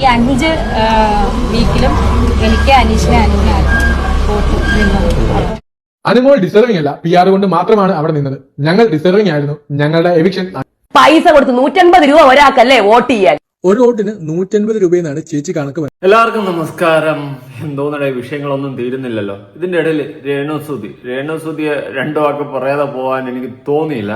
ഈ അഞ്ച് വീക്കിലും എനിക്ക് അനീഷിനെ അനുവിനായിരുന്നു അനുമോൾ ഡിസർവിംഗ് അല്ല. പി ആർ കൊണ്ട് മാത്രമാണ് അവിടെ നിന്നത്. ഞങ്ങൾ ഡിസർവിംഗ് ആയിരുന്നു. ഞങ്ങളുടെ എവിക്ഷൻ പൈസ കൊടുത്ത് നൂറ്റൻപത് രൂപ ഒരാൾക്കല്ലേ വോട്ട് ചെയ്യാൻ? ഒരു വോട്ടിന് നൂറ്റൻപത് രൂപയെന്നാണ് ചേച്ചി കണക്ക്. എല്ലാവർക്കും നമസ്കാരം. എന്തോന്നടെ വിഷയങ്ങളൊന്നും തീരുന്നില്ലല്ലോ. ഇതിന്റെ ഇടയിൽ രേണുസുതി രേണുസുതിയെ രണ്ടു വാക്ക് പറയാതെ പോവാൻ എനിക്ക് തോന്നിയില്ല.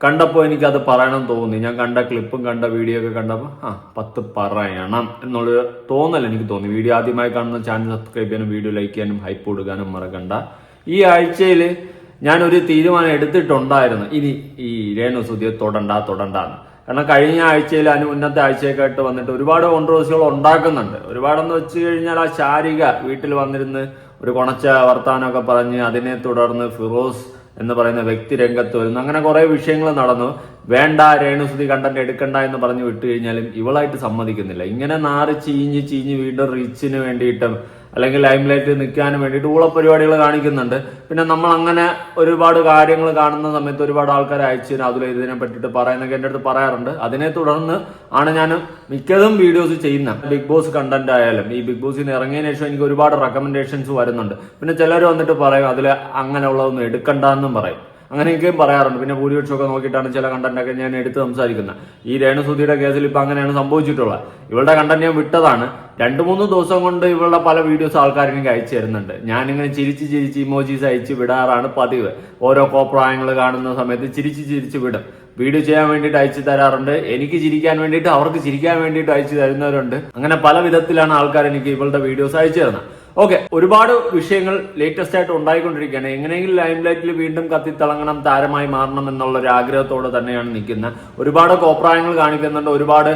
കണ്ടപ്പോൾ എനിക്ക് അത് പറയണം തോന്നി. ഞാൻ കണ്ട ക്ലിപ്പും കണ്ട വീഡിയോ ഒക്കെ കണ്ടപ്പോൾ ആ പത്ത് പറയണം എന്നുള്ളൊരു തോന്നൽ എനിക്ക് തോന്നി. വീഡിയോ ആദ്യമായി കാണുന്ന ചാനൽ സബ്സ്ക്രൈബ് ചെയ്യാനും വീഡിയോ ലൈക്ക് ചെയ്യാനും ഹൈപ്പ് കൊടുക്കാനും മറക്കണ്ട. ഈ ആഴ്ചയിൽ ഞാൻ ഒരു തീരുമാനം എടുത്തിട്ടുണ്ടായിരുന്നു. ഇനി ഈ രേണു സുധിയെ തൊടണ്ട തൊടണ്ടാന്ന്. കാരണം കഴിഞ്ഞ ആഴ്ചയിൽ അതിന് മുന്നത്തെ ആഴ്ചയൊക്കെയായിട്ട് വന്നിട്ട് ഒരുപാട് കോൺട്രവേഴ്സികൾ ഉണ്ടാക്കുന്നുണ്ട്. ഒരുപാടെന്ന് വെച്ച് കഴിഞ്ഞാൽ ആ ശാരിക വീട്ടിൽ വന്നിരുന്ന് ഒരു കുണച്ച വർത്താനമൊക്കെ പറഞ്ഞ് അതിനെ തുടർന്ന് ഫിറോസ് എന്ന് പറയുന്ന വ്യക്തി രംഗത്ത് വരുന്നു. അങ്ങനെ കുറെ വിഷയങ്ങൾ നടന്നു. വേണ്ട രേണുസുതി കണ്ടന്റ് എടുക്കണ്ട എന്ന് പറഞ്ഞു വിട്ടു കഴിഞ്ഞാലും ഇവളായിട്ട് സമ്മതിക്കുന്നില്ല. ഇങ്ങനെ നാറി ചീഞ്ഞ് ചീഞ്ഞ് വീണ്ടും റീച്ചിന് വേണ്ടിയിട്ടും അല്ലെങ്കിൽ ലൈംലൈറ്റ് നിൽക്കാനും വേണ്ടിയിട്ട് ഊള പരിപാടികൾ കാണിക്കുന്നുണ്ട്. പിന്നെ നമ്മൾ അങ്ങനെ ഒരുപാട് കാര്യങ്ങൾ കാണുന്ന സമയത്ത് ഒരുപാട് ആൾക്കാർ അയച്ചു തരും. അതിൽ ഇതിനെ പറ്റിയിട്ട് പറയുന്നൊക്കെ എന്റെ അടുത്ത് പറയാറുണ്ട്. അതിനെ തുടർന്ന് ആണ് ഞാൻ മിക്കതും വീഡിയോസ് ചെയ്യുന്ന ബിഗ് ബോസ് കണ്ടന്റ് ആയാലും. ഈ ബിഗ് ബോസിൽ നിന്ന് ഇറങ്ങിയതിന് ശേഷം എനിക്ക് ഒരുപാട് റെക്കമെൻഡേഷൻസ് വരുന്നുണ്ട്. പിന്നെ ചിലർ വന്നിട്ട് പറയും അതിൽ അങ്ങനെയുള്ളതൊന്നും എടുക്കണ്ടെന്നും പറയും. അങ്ങനെയൊക്കെയും പറയാറുണ്ട്. പിന്നെ ഭൂരിപക്ഷമൊക്കെ നോക്കിയിട്ടാണ് ചില കണ്ടന്റൊക്കെ ഞാൻ എടുത്ത് സംസാരിക്കുന്നത്. ഈ രേണുസുതിയുടെ കേസിൽ ഇപ്പൊ അങ്ങനെയാണ് സംഭവിച്ചിട്ടുള്ളത്. ഇവളുടെ കണ്ടന്റ് ഞാൻ വിട്ടതാണ്. രണ്ട് മൂന്ന് ദിവസം കൊണ്ട് ഇവളുടെ പല വീഡിയോസ് ആൾക്കാർ അയച്ചു തരുന്നുണ്ട്. ഞാനിങ്ങനെ ചിരിച്ച് ചിരിച്ച് ഇമോജീസ് അയച്ച് വിടാറാണ് പതിവ്. ഓരോ കോപ്രായങ്ങൾ കാണുന്ന സമയത്ത് ചിരിച്ച് ചിരിച്ച് വിടും. വീഡിയോ ചെയ്യാൻ വേണ്ടിയിട്ട് അയച്ചു തരാറുണ്ട്. എനിക്ക് ചിരിക്കാൻ വേണ്ടിയിട്ട് അവർക്ക് ചിരിക്കാൻ വേണ്ടിയിട്ട് അയച്ചു തരുന്നവരുണ്ട്. അങ്ങനെ പല വിധത്തിലാണ് ആൾക്കാർ എനിക്ക് ഇവളുടെ വീഡിയോസ് അയച്ചു തരുന്നത്. ഓക്കെ ഒരുപാട് വിഷയങ്ങൾ ലേറ്റസ്റ്റ് ആയിട്ട് ഉണ്ടായിക്കൊണ്ടിരിക്കുകയാണ്. എങ്ങനെയെങ്കിലും ലൈം ലൈറ്റിൽ വീണ്ടും കത്തിത്തിളങ്ങണം താരമായി മാറണം എന്നുള്ള ഒരു ആഗ്രഹത്തോടെ തന്നെയാണ് നിൽക്കുന്നത്. ഒരുപാട് കോപ്രായങ്ങൾ കാണിക്കുന്നുണ്ട് ഒരുപാട്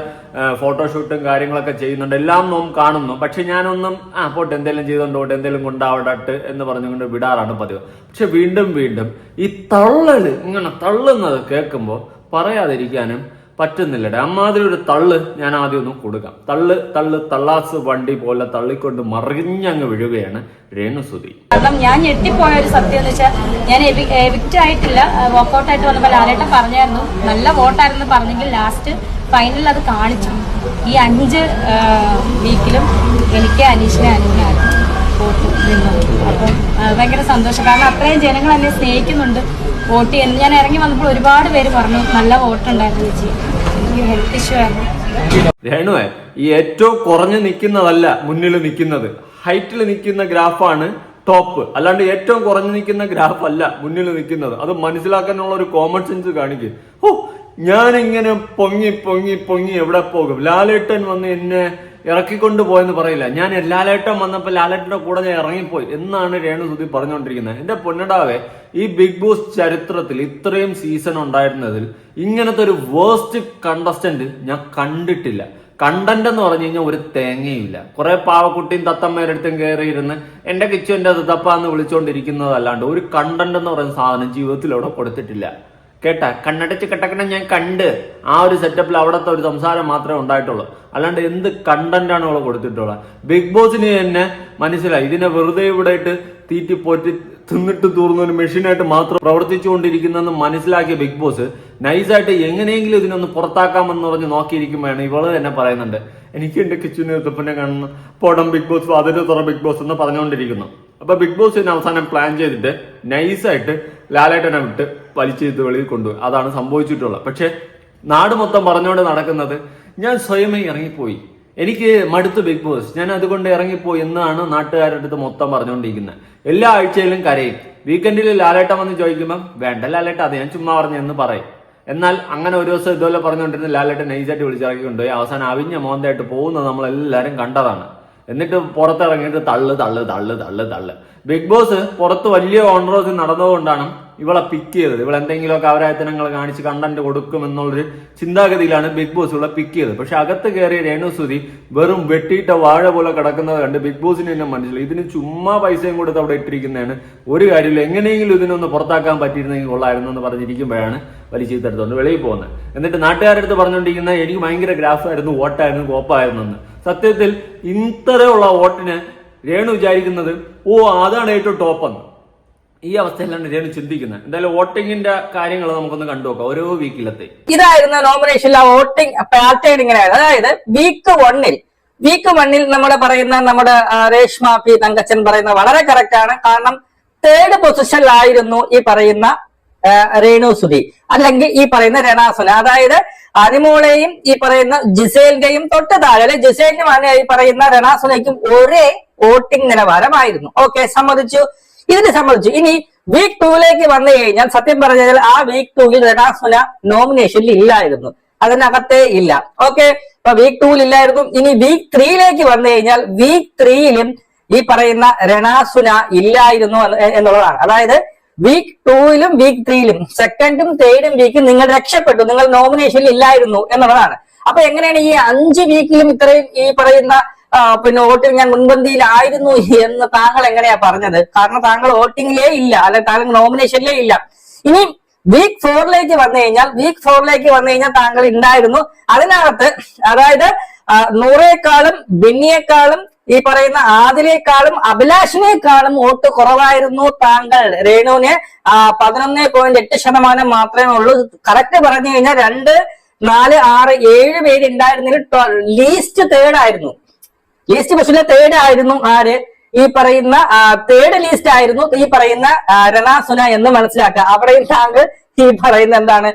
ഫോട്ടോഷൂട്ടും കാര്യങ്ങളൊക്കെ ചെയ്യുന്നുണ്ട്. എല്ലാം നോം കാണുന്നു. പക്ഷെ ഞാനൊന്നും ആ പോട്ടെ എന്തെങ്കിലും ചെയ്തോണ്ട് പോട്ടെ എന്തെങ്കിലും കൊണ്ടാവടട്ട് എന്ന് പറഞ്ഞുകൊണ്ട് വിടാറാണ് പതിവ്. പക്ഷെ വീണ്ടും വീണ്ടും ഈ തള്ളൽ ഇങ്ങനെ തള്ളുന്നത് കേൾക്കുമ്പോൾ പറയാതിരിക്കാനും പറ്റുന്നില്ലടേ. അമ്മാതിരി ഒരു തള്ള് ഞാൻ ആദ്യം ഒന്ന് കൊടുക്കാം. തള്ള് തള്ള് തള്ളാസ് വണ്ടി പോലെ തള്ളിക്കൊണ്ട് മറിഞ്ഞങ്ങ് വീഴുകയാണ് രേണുസുതി. കാരണം ഞാൻ ഞെട്ടിപ്പോയ ഒരു സത്യം എന്ന് വെച്ചാൽ ഞാൻ എവിക്റ്റ് ആയിട്ടില്ല. വോക്കൗട്ട് ആയിട്ട് വന്നപ്പോൾ ലാലേട്ടൻ പറഞ്ഞായിരുന്നു നല്ല വോട്ടായിരുന്നു പറഞ്ഞെങ്കിൽ ലാസ്റ്റ് ഫൈനൽ അത് കാണിച്ചു. ഈ അഞ്ച് വീക്കിലും എനിക്ക് അനീഷിനെ അനുവിനായിരുന്നു ഭയങ്കര സന്തോഷം. കാരണം അത്രയും ജനങ്ങൾ എന്നെ സ്നേഹിക്കുന്നുണ്ട്. വോട്ട് ചെയ്യുന്നു. ഞാൻ ഇറങ്ങി വന്നപ്പോൾ ഒരുപാട് പേര് പറഞ്ഞു നല്ല വോട്ടുണ്ടായിരുന്നു ചേച്ചി. എനിക്ക് ഹെൽത്ത് ഇഷ്യൂ ആയിരുന്നു രേണുവേ ഈ ഏറ്റവും കുറഞ്ഞു നിൽക്കുന്നതല്ല മുന്നിൽ നിൽക്കുന്നത്. ഹൈറ്റിൽ നിൽക്കുന്ന ഗ്രാഫാണ് ടോപ്പ് അല്ലാണ്ട് ഏറ്റവും കുറഞ്ഞു നിൽക്കുന്ന ഗ്രാഫ് അല്ല മുന്നിൽ നിൽക്കുന്നത്. അത് മനസ്സിലാക്കാനുള്ള ഒരു കോമൺ സെൻസ് കാണിക്കും. ഓ ഞാനിങ്ങനെ പൊങ്ങി പൊങ്ങി പൊങ്ങി എവിടെ പോകും? ലാലേട്ടൻ വന്ന് എന്നെ ഇറക്കിക്കൊണ്ട് പോയെന്ന് പറയില്ല. ഞാൻ ലാലേട്ടൻ വന്നപ്പോൾ ലാലേട്ടന്റെ കൂടെ ഞാൻ ഇറങ്ങിപ്പോയി. എന്നാണ് രേണു സുധി പറഞ്ഞുകൊണ്ടിരിക്കുന്നത്. എന്റെ പൊന്നടാവെ ഈ ബിഗ് ബോസ് ചരിത്രത്തിൽ ഇത്രയും സീസൺ ഉണ്ടായിരുന്നതിൽ ഇങ്ങനത്തെ ഒരു വേസ്റ്റ് കണ്ടസ്റ്റന്റ് ഞാൻ കണ്ടിട്ടില്ല. കണ്ടന്റ് എന്ന് പറഞ്ഞു കഴിഞ്ഞാൽ ഒരു തേങ്ങയില്ല കുറെ പാവക്കുട്ടിയും തത്തമ്മേരടുത്തും അടുത്തും കയറിയിരുന്ന് എന്റെ കിച്ചുവിന്റെ തപ്പാന്ന് വിളിച്ചുകൊണ്ടിരിക്കുന്നതല്ലാണ്ട് ഒരു കണ്ടന്റ് എന്ന് പറയുന്ന സാധനം ജീവിതത്തിൽ അവിടെ കൊടുത്തിട്ടില്ല. കേട്ടാ കണ്ണടച്ച് കെട്ടക്കണം ഞാൻ കണ്ട് ആ ഒരു സെറ്റപ്പിൽ അവിടുത്തെ ഒരു സംസാരം മാത്രമേ ഉണ്ടായിട്ടുള്ളൂ. അല്ലാണ്ട് എന്ത് കണ്ടന്റാണ് അവളെ കൊടുത്തിട്ടുള്ളത്? ബിഗ് ബോസിന് തന്നെ മനസ്സിലായി. ഇതിനെ വെറുതെ ഇവിടെ ഇട്ട് തീറ്റി പോറ്റി തിന്നിട്ട് തൂർന്ന ഒരു മെഷീനായിട്ട് മാത്രം പ്രവർത്തിച്ചുകൊണ്ടിരിക്കുന്നെന്ന് മനസ്സിലാക്കിയ ബിഗ് ബോസ് നൈസായിട്ട് എങ്ങനെയെങ്കിലും ഇതിനൊന്ന് പുറത്താക്കാമെന്ന് പറഞ്ഞ് നോക്കിയിരിക്കുമ്പോഴാണ് ഇവൾ തന്നെ പറയുന്നുണ്ട്. എനിക്ക് എന്റെ കിച്ചന് എത്തപ്പനെ കാണുന്നു പോടം ബിഗ് ബോസ് അതിന് തുറ ബിഗ് ബോസ് എന്ന് പറഞ്ഞുകൊണ്ടിരിക്കുന്നു. അപ്പൊ ബിഗ് ബോസ് അവസാനം പ്ലാൻ ചെയ്തിട്ട് നൈസായിട്ട് ലാലേട്ടനെ വിട്ട് വലിച്ചെഴുത്ത് വെളിയിൽ കൊണ്ടുപോയി അതാണ് സംഭവിച്ചിട്ടുള്ളത്. പക്ഷേ നാട് മൊത്തം പറഞ്ഞുകൊണ്ട് നടക്കുന്നത് ഞാൻ സ്വയമേ ഇറങ്ങിപ്പോയി. എനിക്ക് മടുത്ത് ബിഗ് ബോസ്. ഞാൻ അതുകൊണ്ട് ഇറങ്ങിപ്പോയി എന്നാണ് നാട്ടുകാരുടെ അടുത്ത് മൊത്തം പറഞ്ഞുകൊണ്ടിരിക്കുന്നത്. എല്ലാ ആഴ്ചയിലും കരയും. വീക്കെൻഡിൽ ലാലേട്ടം വന്ന് ചോദിക്കുമ്പം വേണ്ട ലാലേട്ട അത് ഞാൻ ചുമ്മാ പറഞ്ഞെന്ന് പറയും. എന്നാൽ അങ്ങനെ ഒരു ദിവസം ഇതുപോലെ പറഞ്ഞുകൊണ്ടിരുന്ന ലാലേട്ടൻ നൈസായിട്ട് വിളിച്ചിറക്കി കൊണ്ടുപോയി. അവസാനം അവിഞ്ഞ മോന്തായിട്ട് പോകുന്നത് നമ്മളെല്ലാവരും കണ്ടതാണ്. എന്നിട്ട് പുറത്തിറങ്ങിയിട്ട് തള്ളു തള്ളു തള്ളു തള്ളു തള്ളു. ബിഗ് ബോസ് പുറത്ത് വലിയ ഓൺറോസ് നടന്നതുകൊണ്ടാണ് ഇവളെ പിക്ക് ചെയ്തത്. ഇവൾ എന്തെങ്കിലുമൊക്കെ അവരായത്തനങ്ങൾ കാണിച്ച് കണ്ടന്റ് കൊടുക്കും എന്നുള്ളൊരു ചിന്താഗതിയിലാണ് ബിഗ് ബോസ് ഇവളെ പിക്ക് ചെയ്തത്. പക്ഷെ അകത്ത് കയറിയ രേണുസുതി വെറും വെട്ടിയിട്ട വാഴ പോലെ കിടക്കുന്നത് കണ്ട് ബിഗ് ബോസിന് തന്നെ മനസ്സിലായി ഇതിന് ചുമ്മാ പൈസയും കൊടുത്ത് അവിടെ ഇട്ടിരിക്കുന്നതാണ്. ഒരു കാര്യമില്ല എങ്ങനെയെങ്കിലും ഇതിനൊന്ന് പുറത്താക്കാൻ പറ്റിയിരുന്നെങ്കിൽ കൊള്ളായിരുന്നു എന്ന് പറഞ്ഞിരിക്കുമ്പോഴാണ് വലിച്ചീത്തെടുത്തോണ്ട് വെളിയിൽ പോകുന്നത്. എന്നിട്ട് നാട്ടുകാരടുത്ത് പറഞ്ഞുകൊണ്ടിരിക്കുന്ന എനിക്ക് ഭയങ്കര ഗ്രാഫായിരുന്നു വോട്ടായിരുന്നു കോപ്പായിരുന്നു എന്ന് സത്യത്തിൽ ഇത്രയുള്ള വോട്ടിന് രേണു വിചാരിക്കുന്നത് ഓ അതാണ് ഏറ്റവും ടോപ്പ് എന്ന്. ഈ അവസ്ഥയിലാണ് രേണു ചിന്തിക്കുന്നത്. എന്തായാലും വോട്ടിങ്ങിന്റെ കാര്യങ്ങൾ നമുക്കൊന്ന് കണ്ടുനോക്കാം ഓരോ വീക്കിലത്തെ. ഇതായിരുന്നു നോമിനേഷനിലെ വോട്ടിംഗ് പാറ്റേൺ ഇങ്ങനെയാണ്. അതായത് വീക്ക് വണ്ണിൽ വീക്ക് വണ്ണിൽ നമ്മുടെ പറയുന്ന നമ്മുടെ രേഷ്മ പി തങ്കച്ചൻ പറയുന്ന വളരെ കറക്റ്റ് ആണ്. കാരണം തേർഡ് പൊസിഷനിലായിരുന്നു ഈ പറയുന്ന രേണു സുധി. അല്ലെങ്കിൽ ഈ പറയുന്ന രണാസുന അതായത് അനിമോളെയും ഈ പറയുന്ന ജിസേലിന്റെയും തൊട്ട് താഴെ അല്ലെ ജിസേലിന്റെ അനി- ഈ പറയുന്ന രണാസുനയ്ക്കും ഒരേ വോട്ടിംഗ് നിലവാരമായിരുന്നു ഓക്കെ സമ്മതിച്ചു. ഇതിന് സംബന്ധിച്ച് ഇനി വീക്ക് ടൂവിലേക്ക് വന്നു കഴിഞ്ഞാൽ സത്യം പറഞ്ഞാൽ ആ വീക്ക് ടൂവിൽ രണാസുന നോമിനേഷനിൽ ഇല്ലായിരുന്നു. അതിനകത്തേ ഇല്ല. ഓക്കെ അപ്പൊ വീക്ക് ടൂവിൽ ഇല്ലായിരുന്നു. ഇനി വീക്ക് ത്രീയിലേക്ക് വന്നു കഴിഞ്ഞാൽ വീക്ക് ത്രീയിലും ഈ പറയുന്ന രണാസുന ഇല്ലായിരുന്നു എന്നുള്ളതാണ്. അതായത് വീക്ക് ടൂവിലും വീക്ക് ത്രീയിലും സെക്കൻഡും തേർഡും വീക്കും നിങ്ങൾ രക്ഷപ്പെട്ടു. നിങ്ങൾ നോമിനേഷനിൽ ഇല്ലായിരുന്നു എന്നുള്ളതാണ്. അപ്പൊ എങ്ങനെയാണ് ഈ അഞ്ച് വീക്കിലും ഇത്രയും ഈ പറയുന്ന പിന്നെ വോട്ടിൽ ഞാൻ മുൻപന്തിയിലായിരുന്നു എന്ന് താങ്കൾ എങ്ങനെയാ പറഞ്ഞത്? കാരണം താങ്കൾ വോട്ടിങ്ങിലേ ഇല്ല അല്ലെ താങ്കൾ നോമിനേഷനിലേ ഇല്ല. ഇനി വീക്ക് ഫോറിലേക്ക് വന്നു കഴിഞ്ഞാൽ വീക്ക് ഫോറിലേക്ക് വന്നു കഴിഞ്ഞാൽ താങ്കൾ ഉണ്ടായിരുന്നു അതിനകത്ത് അതായത് നൂറേക്കാളും ബിന്നിയേക്കാളും ഈ പറയുന്ന ആദിലേക്കാളും അഭിലാഷിനേക്കാളും വോട്ട് കുറവായിരുന്നു താങ്കൾ. രേണുവിന് പതിനൊന്ന് പോയിന്റ് എട്ട് ശതമാനം മാത്രമേ ഉള്ളൂ. കറക്റ്റ് പറഞ്ഞു കഴിഞ്ഞാൽ രണ്ട് നാല് ആറ് ഏഴ് പേര് ഉണ്ടായിരുന്നതിൽ ലീസ്റ്റ് തേർഡ് ആയിരുന്നു. ലീസ്റ്റ് ബസ്സിലെ തേർഡ് ആയിരുന്നു ആര്? ഈ പറയുന്ന തേർഡ് ലീസ്റ്റ് ആയിരുന്നു ഈ പറയുന്ന രണാസുന എന്ന് മനസ്സിലാക്കുക. അവിടെയും താങ്കൾ ഈ പറയുന്ന എന്താണ്?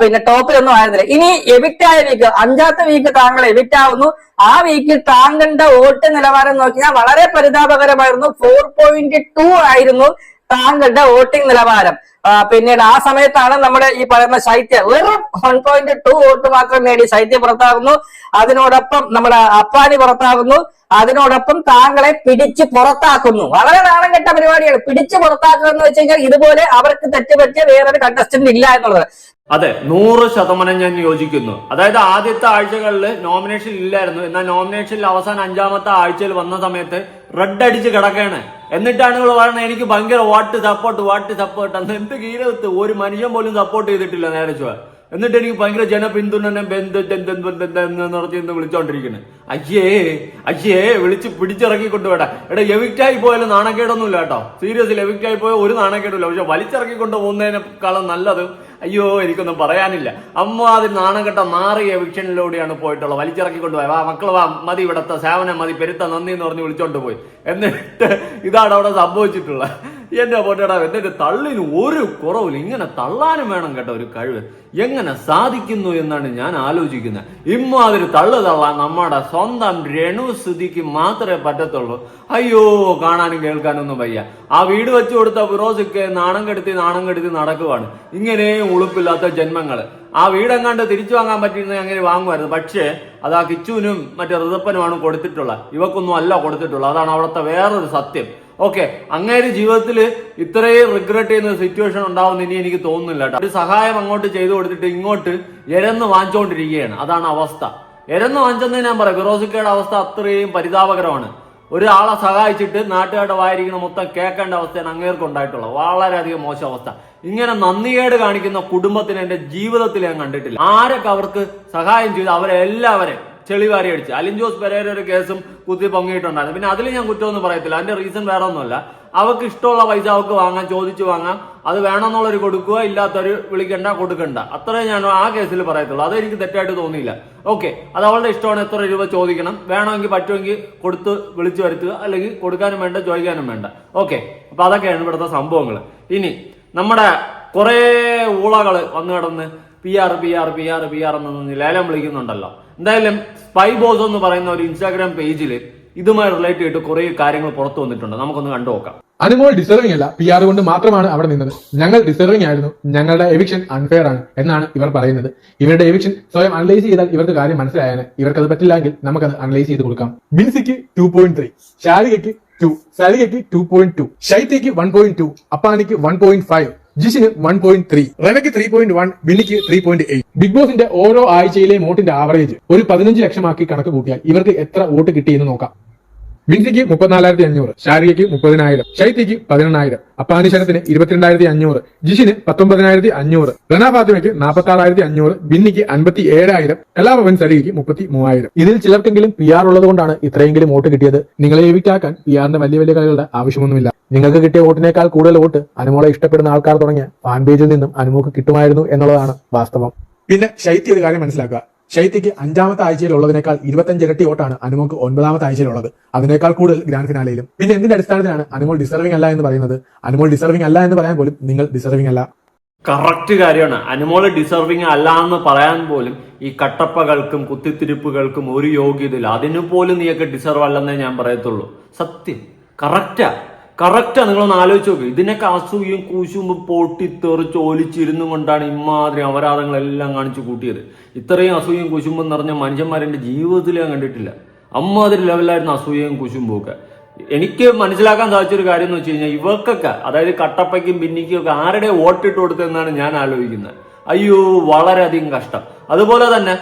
പിന്നെ പിന്നെ ടോപ്പിലൊന്നും ആയിരുന്നില്ല. ഇനി എവിക്റ്റ് ആയ വീക്ക് അഞ്ചാമത്തെ വീക്ക് താങ്കൾ എവിക്റ്റ് ആവുന്നു. ആ വീക്കിൽ താങ്കളുടെ വോട്ട് നിലവാരം നോക്കിയാൽ വളരെ പരിതാപകരമായിരുന്നു. ഫോർ പോയിന്റ് ടു ആയിരുന്നു. താങ്കളുടെ വോട്ടിംഗ് നിലവാരം. പിന്നീട് ആ സമയത്താണ് നമ്മുടെ ഈ പറയുന്ന ശൈത്യ വെറും വൺ പോയിന്റ് ടു വോട്ട് മാത്രം നേടി ശൈത്യ പുറത്താകുന്നു. അതിനോടൊപ്പം നമ്മുടെ അപ്പാനി പുറത്താകുന്നു. അതിനോടൊപ്പം താങ്കളെ പിടിച്ച് പുറത്താക്കുന്നു. വളരെ നാണം കെട്ട പരിപാടിയാണ്. പിടിച്ച് പുറത്താക്കുക എന്ന് വെച്ച് കഴിഞ്ഞാൽ ഇതുപോലെ അവർക്ക് തെറ്റുപറ്റിയ വേറൊരു കണ്ടസ്റ്റന്റ് ഇല്ല എന്നുള്ളത്. അതെ നൂറ് ശതമാനം ഞാൻ യോജിക്കുന്നു. അതായത് ആദ്യത്തെ ആഴ്ചകളിൽ നോമിനേഷൻ ഇല്ലായിരുന്നു. എന്നാൽ നോമിനേഷനിൽ അവസാന അഞ്ചാമത്തെ ആഴ്ചയിൽ വന്ന സമയത്ത് റെഡ് അടിച്ച് കിടക്കാണ്. എന്നിട്ടാണ് നിങ്ങൾ പറയുന്നത് എനിക്ക് ഭയങ്കര വാട്ട് സപ്പോർട്ട് വാട്ട് സപ്പോർട്ട് അന്ന് എന്ത് കീരത്ത് ഒരു മനുഷ്യൻ പോലും സപ്പോർട്ട് ചെയ്തിട്ടില്ല നേരെ ചോ എന്നിട്ട് എനിക്ക് ഭയങ്കര ജന പിന്തുണ എന്ന് വിളിച്ചോണ്ടിരിക്കുന്നത് അയ്യേ അയ്യേ വിളിച്ച് പിടിച്ചിറക്കി കൊണ്ടുപോടാ എടാ എവിക്റ്റായി പോയാലും നാണക്കേടൊന്നുമില്ല കേട്ടോ. സീരിയസ്ലി എവിക്റ്റായി പോയാൽ ഒരു നാണക്കേടില്ല പക്ഷെ വലിച്ചിറക്കി കൊണ്ടുപോകുന്നതിനേക്കാളും നല്ലത് അയ്യോ എനിക്കൊന്നും പറയാനില്ല. അമ്മ അതിൽ നാണം കെട്ട നാറിയ എവിക്ഷനിലൂടെയാണ് പോയിട്ടുള്ളത്. വലിച്ചിറക്കി കൊണ്ടുപോയി വാ മക്കൾ വാ മതി ഇവിടത്തെ സേവനം മതി പെരുത്ത നന്ദി എന്ന് പറഞ്ഞ് വിളിച്ചോണ്ട് പോയി. എന്നിട്ട് ഇതാണ് അവിടെ സംഭവിച്ചിട്ടുള്ളത്. എന്റെ പൊട്ടടാ എന്നിട്ട് തള്ളിന് ഒരു കുറവില്ല. ഇങ്ങനെ തള്ളാനും വേണം കേട്ടോ ഒരു കഴിവ്. എങ്ങനെ സാധിക്കുന്നു എന്നാണ് ഞാൻ ആലോചിക്കുന്നത്. ഇമ്മാതിരി തള്ളു തള്ളാൻ നമ്മുടെ സ്വന്തം രേണു സ്ഥിതിക്ക് മാത്രമേ പറ്റത്തുള്ളൂ. അയ്യോ കാണാനും കേൾക്കാനൊന്നും വയ്യ. ആ വീട് വെച്ചു കൊടുത്ത ഫിറോസിക്ക് നാണം കെടുത്തി നാണം കെടുത്തി നടക്കുവാണ്. ഇങ്ങനെയും ഉളുപ്പില്ലാത്ത ജന്മങ്ങൾ. ആ വീടെങ്ങാണ്ട് തിരിച്ചു വാങ്ങാൻ പറ്റിയിരുന്ന അങ്ങനെ വാങ്ങുമായിരുന്നു. പക്ഷേ അത് ആ കിച്ചുവിനും മറ്റേ ഋതപ്പനുമാണ് കൊടുത്തിട്ടുള്ളത്. ഇവക്കൊന്നും അല്ല കൊടുത്തിട്ടുള്ളത്. അതാണ് അവിടുത്തെ വേറൊരു സത്യം. ഓക്കെ അങ്ങേര് ജീവിതത്തിൽ ഇത്രയും റിഗ്രറ്റ് ചെയ്യുന്ന സിറ്റുവേഷൻ ഉണ്ടാവുന്ന ഇനി എനിക്ക് തോന്നുന്നില്ല കേട്ടോ ഒരു സഹായം അങ്ങോട്ട് ചെയ്തു കൊടുത്തിട്ട് ഇങ്ങോട്ട് എരന്ന് വാങ്ങിച്ചുകൊണ്ടിരിക്കുകയാണ് അതാണ് അവസ്ഥ. എരന്ന് വാങ്ങിച്ചെന്ന് ഞാൻ പറയാം. ഫിറോസിക്കയുടെ അവസ്ഥ അത്രയും പരിതാപകരമാണ്. ഒരാളെ സഹായിച്ചിട്ട് നാട്ടുകാരുടെ വായിരിക്കുന്ന മൊത്തം കേൾക്കേണ്ട അവസ്ഥയാണ് അങ്ങേർക്ക് ഉണ്ടായിട്ടുള്ളത്. വളരെയധികം മോശം അവസ്ഥ. ഇങ്ങനെ നന്ദികേട് കാണിക്കുന്ന കുടുംബത്തിന് എന്റെ ജീവിതത്തിൽ ഞാൻ കണ്ടിട്ടില്ല. ആരൊക്കെ അവർക്ക് സഹായം ചെയ്തു? അവരെ എല്ലാവരെയും. ചെളിവാരി അടിച്ച്. അലിൻ ജോസ് പെരേര ഒരു കേസും കുത്തി പൊങ്ങിയിട്ടുണ്ടായിരുന്നു. പിന്നെ അതിൽ ഞാൻ കുറ്റമൊന്നും പറയത്തില്ല. അതിന്റെ റീസൺ വേറെ ഒന്നുമല്ല അവർക്ക് ഇഷ്ടമുള്ള പൈസ അവർക്ക് വാങ്ങാം ചോദിച്ചു വാങ്ങാം. അത് വേണമെന്നുള്ളൊരു കൊടുക്കുക ഇല്ലാത്തൊരു വിളിക്കണ്ട കൊടുക്കണ്ട. അത്രേ ഞാൻ ആ കേസിൽ പറയത്തുള്ളൂ. അത് എനിക്ക് തെറ്റായിട്ട് തോന്നിയില്ല. ഓക്കെ അത് അവളുടെ ഇഷ്ടമാണ്. എത്ര രൂപ ചോദിക്കണം. വേണമെങ്കിൽ പറ്റുമെങ്കിൽ കൊടുത്ത് വിളിച്ചു വരുത്തുക. അല്ലെങ്കിൽ കൊടുക്കാനും വേണ്ട ചോദിക്കാനും വേണ്ട. ഓക്കെ അപ്പൊ അതൊക്കെയാണ് ഇവിടുത്തെ സംഭവങ്ങൾ ഇനി നമ്മുടെ കുറേ ഊളകൾ വന്നു കിടന്ന് P R P R P R P R എന്നൊന്ന് ലേലം വിളിക്കുന്നുണ്ടല്ലോ. എന്തായാലും സ്പൈ ബോസ് എന്ന് പറയുന്ന ഒരു ഇൻസ്റ്റാഗ്രാം പേജിൽ ഇതുമായി റിലേറ്റ് ചെയ്തിട്ട് കുറെ കാര്യങ്ങൾ പുറത്തു വന്നിട്ടുണ്ട്. നമുക്കൊന്ന് കണ്ടു നോക്കാം. അനുമോൾ ഡിസർവിംഗ് അല്ല. പി ആർ കൊണ്ട് മാത്രമാണ് അവിടെ നിന്നത്. ഞങ്ങൾ ഡിസർവിംഗ് ആയിരുന്നു. ഞങ്ങളുടെ എവിക്ഷൻ അൺഫെയർ ആണ് എന്നാണ് ഇവർ പറയുന്നത്. ഇവരുടെ എവിക്ഷൻ സ്വയം അനലൈസ് ചെയ്താൽ ഇവർക്ക് കാര്യം മനസ്സിലായാണ് ഇവർക്ക് അത് പറ്റില്ലെങ്കിൽ നമുക്കത് അനലൈസ് ചെയ്ത് കൊടുക്കാം. ബിൻസിക്ക് ടു പോയിന്റ് ത്രീ ഷാരികയ്ക്ക് ടു സലികയ്ക്ക് ടു പോയിന്റ് ടു ഷൈത്തയ്ക്ക് വൺ പോയിന്റ് ടു അപ്പാനിക്ക് വൺ പോയിന്റ് ഫൈവ് ജിഷിന് വൺ പോയിന്റ് ത്രീ റെനയ്ക്ക് ത്രീ പോയിന്റ് വൺ ബിന്നിക്ക് ത്രീ പോയിന്റ് എയ്റ്റ് ബിഗ് ബോസിന്റെ ഓരോ ആഴ്ചയിലെ വോട്ടിന്റെ ആവറേജ് ഒരു പതിനഞ്ച് ലക്ഷമാക്കി കണക്ക് കൂട്ടിയാൽ ഇവർക്ക് എത്ര വോട്ട് കിട്ടിയെന്ന് നോക്കാം. ബിൻസിക്ക് മുപ്പത്തിനാലായിരത്തി അഞ്ഞൂറ് ശാരികയ്ക്ക് മുപ്പതിനായിരം ഷൈത്തിക്ക് പതിനെണ്ണായിരം അപ്പാനിശനത്തിന് ഇരുപത്തിരണ്ടായിരത്തി അഞ്ഞൂറ് ജിഷിന് പത്തൊമ്പതിനായിരത്തി അഞ്ഞൂറ് റന ഫാത്തിമയ്ക്ക് നാൽപ്പത്തി ആറായിരത്തി അഞ്ഞൂറ് ബിന്നിക്ക് അൻപത്തി ഏഴായിരം എല്ലാ ഭവൻ സരികയ്ക്ക് മുപ്പത്തി മൂവായിരം ഇതിൽ ചിലർക്കെങ്കിലും പി ആർ ഉള്ളത് കൊണ്ടാണ് ഇത്രയെങ്കിലും വോട്ട് കിട്ടിയത്. നിങ്ങളെ ഏവിക്കാക്കാൻ പി ആറിന്റെ വലിയ വലിയ കളികളുടെ ആവശ്യമൊന്നുമില്ല. നിങ്ങൾക്ക് കിട്ടിയ വോട്ടിനേക്കാൾ കൂടുതൽ വോട്ട് അനുമോളെ ഇഷ്ടപ്പെടുന്ന ആൾക്കാർ തുടങ്ങിയ ഫാൻ പേജിൽ നിന്നും അനുമോക്ക് കിട്ടുമായിരുന്നു എന്നുള്ളതാണ് വാസ്തവം. പിന്നെ ശൈത്യ ഒരു കാര്യം മനസ്സിലാക്കുക. ശൈത്യക്ക് അഞ്ചാമത്തെ ആഴ്ചയിലുള്ളതിനേക്കാൾ ഇരുപത്തഞ്ച് ഇരട്ടി വോട്ടാണ് അനുമോൾക്ക് ഒൻപതാമത്തെ ആഴ്ചയിലുള്ളത്. അതിനേക്കാൾ കൂടുതൽ ഗ്രാൻഡ് ഫിനാലയിലും. പിന്നെ എന്തിന്റെ അടിസ്ഥാനത്തിലാണ് അനുമോൾ ഡിസർവിംഗ് അല്ല എന്ന് പറയുന്നത്? അനുമോൾ ഡിസർവിംഗ് അല്ല എന്ന് പറയാൻ പോലും നിങ്ങൾ ഡിസർവിംഗ് അല്ല. കറക്റ്റ് കാര്യമാണ്. അനുമോൾ ഡിസർവിങ് അല്ല എന്ന് പറയാൻ പോലും ഈ കട്ടപ്പകൾക്കും കുത്തിത്തിരിപ്പുകൾക്കും ഒരു യോഗ്യതയില്ല. അതിനു പോലും നീയൊക്കെ ഡിസർവ് അല്ലെന്നേ ഞാൻ പറയത്തുള്ളൂ. സത്യം. കറക്റ്റാ കറക്റ്റാ നിങ്ങളൊന്ന് ആലോചിച്ച് നോക്ക്. ഇതിനൊക്കെ അസൂയും കൂശും പൊട്ടിത്തെറിച്ച് ഒലിച്ചിരുന്നും കൊണ്ടാണ് ഇമാതിരി അപരാധങ്ങളെല്ലാം കാണിച്ചു കൂട്ടിയത്. ഇത്രയും അസൂയും കുശുമ്പും നിറഞ്ഞ മനുഷ്യന്മാരെ ജീവിതത്തിൽ ഞാൻ കണ്ടിട്ടില്ല. അമ്മാതിരി ലെവലായിരുന്നു അസൂയയും കുശുമ്പും ഒക്കെ എനിക്ക് മനസ്സിലാക്കാൻ സാധിച്ചൊരു കാര്യം എന്ന് വെച്ച് കഴിഞ്ഞാൽ ഇവർക്കൊക്കെ അതായത് കട്ടപ്പയ്ക്കും പിന്നിക്കും ഒക്കെ ആരുടെ വോട്ടിട്ട് കൊടുത്തെന്നാണ് ഞാൻ ആലോചിക്കുന്നത്. അയ്യോ വളരെയധികം കഷ്ടം. അതുപോലെ തന്നെ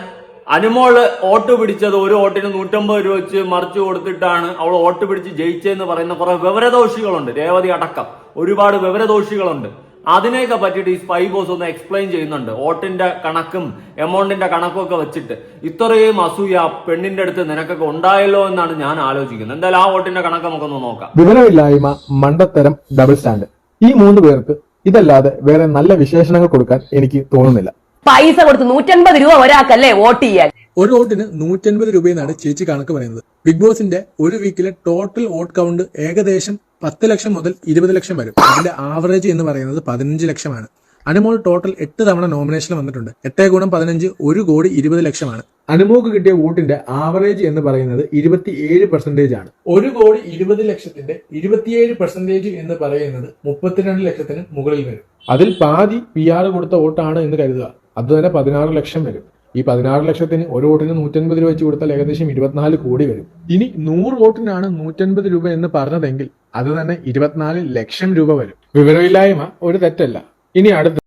അനുമോൾ വോട്ട് പിടിച്ചത് ഒരു വോട്ടിന് നൂറ്റമ്പത് രൂപ വെച്ച് മറിച്ചു കൊടുത്തിട്ടാണ് അവൾ വോട്ട് പിടിച്ച് ജയിച്ചതെന്ന് പറയുന്ന കുറെ വിവരദോഷികളുണ്ട്. രേവതി അടക്കം ഒരുപാട് വിവരദോഷികളുണ്ട്. അതിനെയൊക്കെ പറ്റിയിട്ട് ഈ സ്പൈ ബോസ് ഒന്ന് എക്സ്പ്ലെയിൻ ചെയ്യുന്നുണ്ട്. ഓട്ടിന്റെ കണക്കും എമൗണ്ടിന്റെ കണക്കും ഒക്കെ വെച്ചിട്ട് ഇത്രയും അസൂയ പെണ്ണിന്റെ അടുത്ത് നിനക്കൊക്കെ ഉണ്ടായല്ലോ എന്നാണ് ഞാൻ ആലോചിക്കുന്നത്. എന്തായാലും ആ ഓട്ടിന്റെ കണക്ക് നമുക്കൊന്ന് നോക്കാം. വിവരമില്ലായ്മ മണ്ടത്തരം ഡബിൾ സ്റ്റാൻഡ് ഈ മൂന്ന് പേർക്ക് ഇതല്ലാതെ വേറെ നല്ല വിശേഷണങ്ങൾ കൊടുക്കാൻ എനിക്ക് തോന്നുന്നില്ല. പൈസ കൊടുത്ത് നൂറ്റൻപത് രൂപ ഒരാൾക്കല്ലേ വോട്ട് ചെയ്യാൻ? ഒരു വോട്ടിന് നൂറ്റൻപത് രൂപയെന്നാണ് ചേച്ചി കണക്ക് പറയുന്നത്. ബിഗ് ബോസിന്റെ ഒരു വീക്കിലെ ടോട്ടൽ വോട്ട് കൗണ്ട് ഏകദേശം പത്ത് ലക്ഷം മുതൽ ഇരുപത് ലക്ഷം വരും. അതിന്റെ ആവറേജ് എന്ന് പറയുന്നത് പതിനഞ്ച് ലക്ഷമാണ്. അനുമോൾ ടോട്ടൽ എട്ട് തവണ നോമിനേഷൻ വന്നിട്ടുണ്ട്. എട്ടേ ഗുണം പതിനഞ്ച് ഒരു കോടി ഇരുപത് ലക്ഷമാണ്. അനുമോക്ക് കിട്ടിയ വോട്ടിന്റെ ആവറേജ് എന്ന് പറയുന്നത് ഇരുപത്തിയേഴ് പെർസെന്റേജ് ആണ്. ഒരു കോടി ഇരുപത് ലക്ഷത്തിന്റെ ഇരുപത്തിയേഴ് പെർസെന്റേജ് എന്ന് പറയുന്നത് മുപ്പത്തിരണ്ട് ലക്ഷത്തിന് മുകളിൽ വരും. അതിൽ പാതി പി ആർ കൊടുത്ത വോട്ടാണ് എന്ന് കരുതുക. അത് തന്നെ പതിനാറ് ലക്ഷം വരും. ഈ പതിനാറ് ലക്ഷത്തിന് ഒരു വോട്ടിന് നൂറ്റൻപത് രൂപ വെച്ച് കൊടുത്താൽ ഏകദേശം ഇരുപത്തിനാല് കോടി വരും. ഇനി നൂറ് വോട്ടിനാണ് നൂറ്റൻപത് രൂപ എന്ന് പറഞ്ഞതെങ്കിൽ അത് തന്നെ ഇരുപത്തിനാല് ലക്ഷം രൂപ വരും. വിവരമില്ലായ്മ ഒരു തെറ്റല്ല. ഇനി അടുത്ത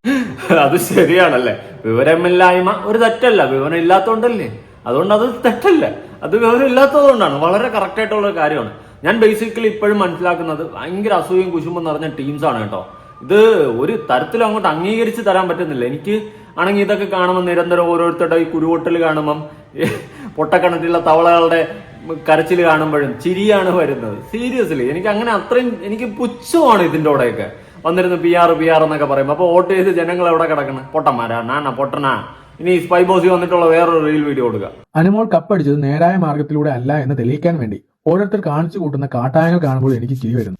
അത് ശരിയാണല്ലേ? വിവരമില്ലായ്മ ഒരു തെറ്റല്ല. വിവരം ഇല്ലാത്തോണ്ടല്ലേ അതുകൊണ്ട് അത് തെറ്റല്ല. അത് വിവരം ഇല്ലാത്തതുകൊണ്ടാണ് വളരെ കറക്റ്റ് ആയിട്ടുള്ള ഒരു കാര്യമാണ്. ഞാൻ ബേസിക്കലി ഇപ്പോഴും മനസ്സിലാക്കുന്നത് ഭയങ്കര അസൂയും കുശുമ്പും നിറഞ്ഞ ടീംസ് ആണ് കേട്ടോ. ഇത് ഒരു തരത്തിലും അങ്ങോട്ട് അംഗീകരിച്ച് തരാൻ പറ്റുന്നില്ല. എനിക്ക് ആണെങ്കിൽ ഇതൊക്കെ കാണുമ്പോൾ നിരന്തരം ഓരോരുത്തരുടെ ഈ കുരുവൊട്ടൽ കാണുമ്പം പൊട്ടക്കണത്തിലുള്ള തവളകളുടെ കരച്ചിൽ കാണുമ്പോഴും ചിരിയാണ് വരുന്നത്. സീരിയസ്ലി എനിക്ക് അങ്ങനെ അത്രയും എനിക്ക് പുച്ഛമാണ് ഇതിന്റെ കൂടെയൊക്കെ. വന്നിരുന്ന് പി ആർ പി ആർ എന്നൊക്കെ പറയും അപ്പോൾ വോട്ട് ചെയ്ത് ജനങ്ങൾ എവിടെ കിടക്കണം? പൊട്ടന്മാരാ? നാണ പൊട്ടനാ. ഇനി സ്പൈ ബോസി വന്നിട്ടുള്ള വേറൊരു റീൽ വീഡിയോ കൊടുക്കുക അനുമോൾ കപ്പടിച്ചത് നേരായ മാർഗത്തിലൂടെ അല്ല എന്ന് തെളിയിക്കാൻ വേണ്ടി. ഓരോരുത്തർ കാണിച്ചു കൂട്ടുന്ന കാട്ടായങ്ങൾ കാണുമ്പോൾ എനിക്ക് ചിരി വരുന്നു.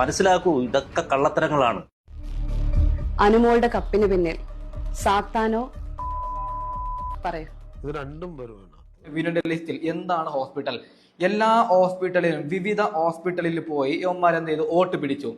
മനസ്സിലാക്കൂ ഇതൊക്കെ കള്ളത്തരങ്ങളാണ്. അനുമോളുടെ കപ്പിന് പിന്നിൽ. സാത്താനോ? പറയൂ. വിനുന്റെ ലിസ്റ്റിൽ എന്താണ് ഹോസ്പിറ്റൽ? എല്ലാ ഹോസ്പിറ്റലിലും വിവിധ ഹോസ്പിറ്റലിൽ പോയി ഇവന്മാർ എന്ത് ചെയ്തു? വോട്ട് പിടിച്ചു.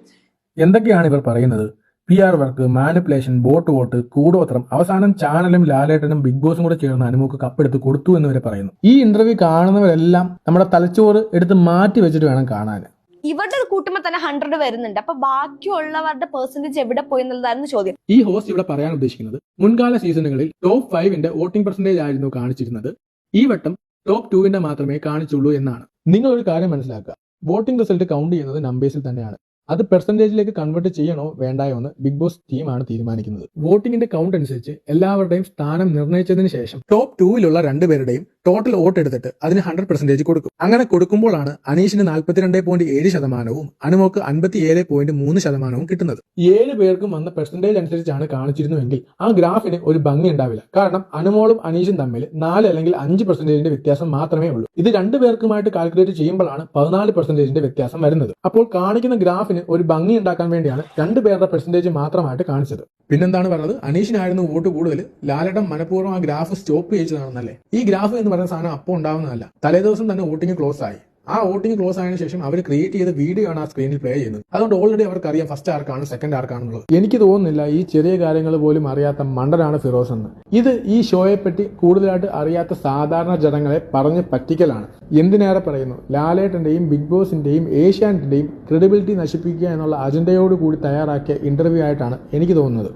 എന്തൊക്കെയാണ് ഇവർ പറയുന്നത്? P R work manipulation bot vote കൂടോത്രം അവസാനം ചാനലും ലാലേട്ടനും ബിഗ് ബോസും കൂടെ ചേർന്ന് അനുമോക്ക് കപ്പെടുത്ത് കൊടുത്തു എന്ന് വരെ പറയുന്നു. ഈ ഇന്റർവ്യൂ കാണുന്നവരെല്ലാം നമ്മുടെ തലച്ചോറ് എടുത്ത് മാറ്റി വെച്ചിട്ട് വേണം കാണാൻ ഇവരുടെ കൂട്ടുമ്പോ തന്നെ ഹൺഡ്രഡ് വരുന്നുണ്ട്. അപ്പൊ ബാക്കിയുള്ളവരുടെ പെർസെന്റേജ് എവിടെ പോയി എന്നുള്ളതായിരുന്നു ചോദ്യം. ഈ ഹോസ്റ്റ് ഇവിടെ പറയാൻ ഉദ്ദേശിക്കുന്നത് മുൻകാല സീസണുകളിൽ ടോപ്പ് ഫൈവിന്റെ വോട്ടിംഗ് പെർസെന്റേജ് ആയിരുന്നു കാണിച്ചിരുന്നത്. ഈ വട്ടം ടോപ്പ് ടുവിന്റെ മാത്രമേ കാണിച്ചുള്ളൂ എന്നാണ്. നിങ്ങൾ ഒരു കാര്യം മനസ്സിലാക്കുക. വോട്ടിംഗ് റിസൾട്ട് കൗണ്ട് ചെയ്യുന്നത് നമ്പേഴ്സിൽ തന്നെയാണ്. അത് പെർസെന്റേജിലേക്ക് കൺവേർട്ട് ചെയ്യണോ വേണ്ടായോ എന്ന് ബിഗ് ബോസ് ടീമാണ് തീരുമാനിക്കുന്നത്. വോട്ടിംഗിന്റെ കൗണ്ട് അനുസരിച്ച് എല്ലാവരുടെയും സ്ഥാനം നിർണയിച്ചതിന് ശേഷം ടോപ്പ് ടൂവിലുള്ള രണ്ടുപേരുടെയും ടോട്ടൽ വോട്ട് എടുത്തിട്ട് അതിന് ഹൺഡ്രഡ് പെർസെന്റേജ് കൊടുക്കും. അങ്ങനെ കൊടുക്കുമ്പോഴാണ് അനീഷിന് നാൽപ്പത്തിരണ്ട് പോയിന്റ് ഏഴ് ശതമാനവും അനുമോക്ക് അൻപത്തി ഏഴ് പോയിന്റ് മൂന്ന് ശതമാനവും കിട്ടുന്നത്. ഏഴ് പേർക്കും വന്ന പെർസെന്റേജ് അനുസരിച്ചാണ് കാണിച്ചിരുന്നുവെങ്കിൽ ആ ഗ്രാഫിന് ഒരു ഭംഗി ഉണ്ടാവില്ല. കാരണം അനുമോളും അനീഷും തമ്മിൽ നാല് അല്ലെങ്കിൽ അഞ്ച് പെർസെന്റേജിന്റെ വ്യത്യാസം മാത്രമേ ഉള്ളൂ. ഇത് രണ്ടു പേർക്കുമായിട്ട് കാൽക്കുലേറ്റ് ചെയ്യുമ്പോഴാണ് പതിനാല് പെർസെന്റേജിന്റെ വ്യത്യാസം വരുന്നത്. അപ്പോൾ കാണിക്കുന്ന ഗ്രാഫിന് ഒരു ഭംഗി ഉണ്ടാക്കാൻ വേണ്ടിയാണ് രണ്ട് പേരുടെ പെർസെന്റേജ് മാത്രമായിട്ട് കാണിച്ചത്. പിന്നെന്താണ് പറഞ്ഞത്? അനീഷിനായിരുന്നു വോട്ട് കൂടുതൽ ലാലടം മനഃപൂർവം ആ ഗ്രാഫ് സ്റ്റോപ്പ് ചെയ്തതാണെന്നല്ലേ ഈ ഗ്രാഫ് എന്ന് പറയുന്ന സാധനം അപ്പോൾ ഉണ്ടാവുന്നതല്ല. തലേദിവസം തന്നെ വോട്ടിംഗ് ക്ലോസ് ആയി ആ വോട്ടിംഗ് ക്ലോസ് ആയതിനു ശേഷം അവർ ക്രിയേറ്റ് ചെയ്ത വീഡിയോ ആണ് ആ സ്ക്രീനിൽ പ്ലേ ചെയ്യുന്നത്. അതുകൊണ്ട് ഓൾറെഡി അവർക്ക് അറിയാം ഫസ്റ്റ് ആർക്കാണ് സെക്കൻഡ് ആർക്കാണെന്നുള്ളത് എനിക്ക് തോന്നുന്നില്ല ഈ ചെറിയ കാര്യങ്ങൾ പോലും അറിയാത്ത മണ്ടനാണ് ഫിറോസ് എന്ന്. ഇത് ഈ ഷോയെ പറ്റി കൂടുതലായിട്ട് അറിയാത്ത സാധാരണ ജനങ്ങളെ പറഞ്ഞ് പറ്റിക്കലാണ്. എന്തിനേറെ പറയുന്നു? ലാലേട്ടന്റെയും ബിഗ് ബോസിന്റെയും ഏഷ്യാനെറ്റിന്റെയും ക്രെഡിബിലിറ്റി നശിപ്പിക്കുക എന്നുള്ള അജണ്ടയോട് കൂടി തയ്യാറാക്കിയ ഇന്റർവ്യൂ ആയിട്ടാണ് എനിക്ക് തോന്നുന്നത്.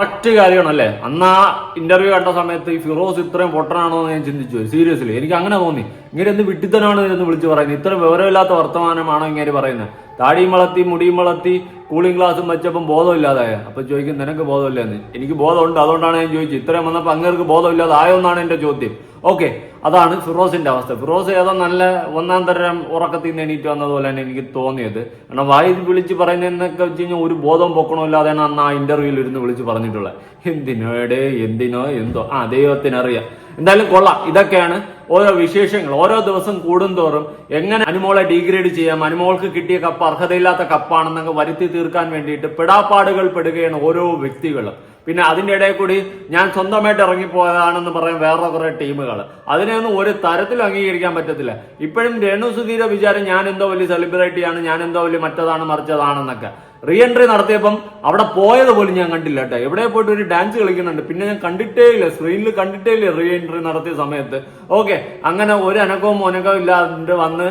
കറക്റ്റ് കാര്യമാണ് അല്ലേ അന്ന് ആ ഇന്റർവ്യൂ കണ്ട സമയത്ത് ഈ ഫിറോസ് ഇത്രയും പൊട്ടനാണോ എന്ന് ഞാൻ ചിന്തിച്ചു. സീരിയസ്ലി എനിക്ക് അങ്ങനെ തോന്നി. ഇങ്ങനെ എന്ത് വിട്ടിത്തനാണ് എന്ന് വിളിച്ചു പറയുന്നത്. ഇത്ര വിവരമില്ലാത്ത വർത്തമാനമാണോ ഇങ്ങനെ പറയുന്നത്? താടിയും വളർത്തി മുടിയും വളർത്തി കൂളിംഗ് ഗ്ലാസും വെച്ചപ്പം ബോധമില്ലാതായ. അപ്പൊ ചോദിക്കും നിനക്ക് ബോധമില്ലെന്ന്? എനിക്ക് ബോധമുണ്ട്. അതുകൊണ്ടാണ് ഞാൻ ചോദിച്ചത്. ഇത്രയും വന്നപ്പോൾ അങ്ങേർക്ക് ബോധമില്ലാതായോ എന്നാണ് എന്റെ ചോദ്യം. ഓക്കെ അതാണ് ഫിറോസിന്റെ അവസ്ഥ. ഫിറോസ് ഏതോ നല്ല ഒന്നാം തരം ഉറക്കത്തിൽ നിന്ന് എണീറ്റ് വന്നതുപോലെ തന്നെ എനിക്ക് തോന്നിയത്. കാരണം വായി വിളിച്ച് പറയുന്നതെന്നൊക്കെ വെച്ച് കഴിഞ്ഞാൽ ഒരു ബോധം പൊക്കണമില്ലാതെയാണ് അന്ന് ആ ഇന്റർവ്യൂവിൽ ഇരുന്ന് വിളിച്ച് പറഞ്ഞിട്ടുള്ളത്. എന്തിനോടെ എന്തിനോ എന്തോ. ആ ദൈവത്തിനറിയാം. എന്തായാലും കൊള്ളാം. ഇതൊക്കെയാണ് ഓരോ വിശേഷങ്ങൾ ഓരോ ദിവസം കൂടുന്തോറും എങ്ങനെ അനുമോളെ ഡീഗ്രേഡ് ചെയ്യാം അനുമോൾക്ക് കിട്ടിയ കപ്പ് അർഹതയില്ലാത്ത കപ്പാണെന്നൊക്കെ വരുത്തി തീർക്കാൻ വേണ്ടിയിട്ട് പെടാപ്പാടുകൾ പെടുകയാണ് ഓരോ വ്യക്തികളും. പിന്നെ അതിന്റെ ഇടയിൽ കൂടി ഞാൻ സ്വന്തമായിട്ട് ഇറങ്ങിപ്പോയതാണെന്ന് പറയാൻ വേറെ കുറെ ടീമുകൾ. അതിനെയൊന്നും ഒരു തരത്തിലും അംഗീകരിക്കാൻ പറ്റത്തില്ല. ഇപ്പോഴും രേണു സുധീര വിചാരം ഞാൻ എന്തോ വലിയ സെലിബ്രിറ്റിയാണ് ഞാൻ എന്തോ വലിയ മറ്റതാണ് മറിച്ചതാണെന്നൊക്കെ. റീ എൻട്രി നടത്തിയപ്പം അവിടെ പോയത് പോലും ഞാൻ കണ്ടില്ല കേട്ടോ. എവിടെ പോയിട്ട് ഒരു ഡാൻസ് കളിക്കുന്നുണ്ട്. പിന്നെ ഞാൻ കണ്ടിട്ടേ ഇല്ല. സ്ക്രീനിൽ കണ്ടിട്ടേ ഇല്ല റീ എൻട്രി നടത്തിയ സമയത്ത്. ഓക്കെ അങ്ങനെ ഒരു അനക്കവും മുനക്കവും ഇല്ലാണ്ട് വന്ന്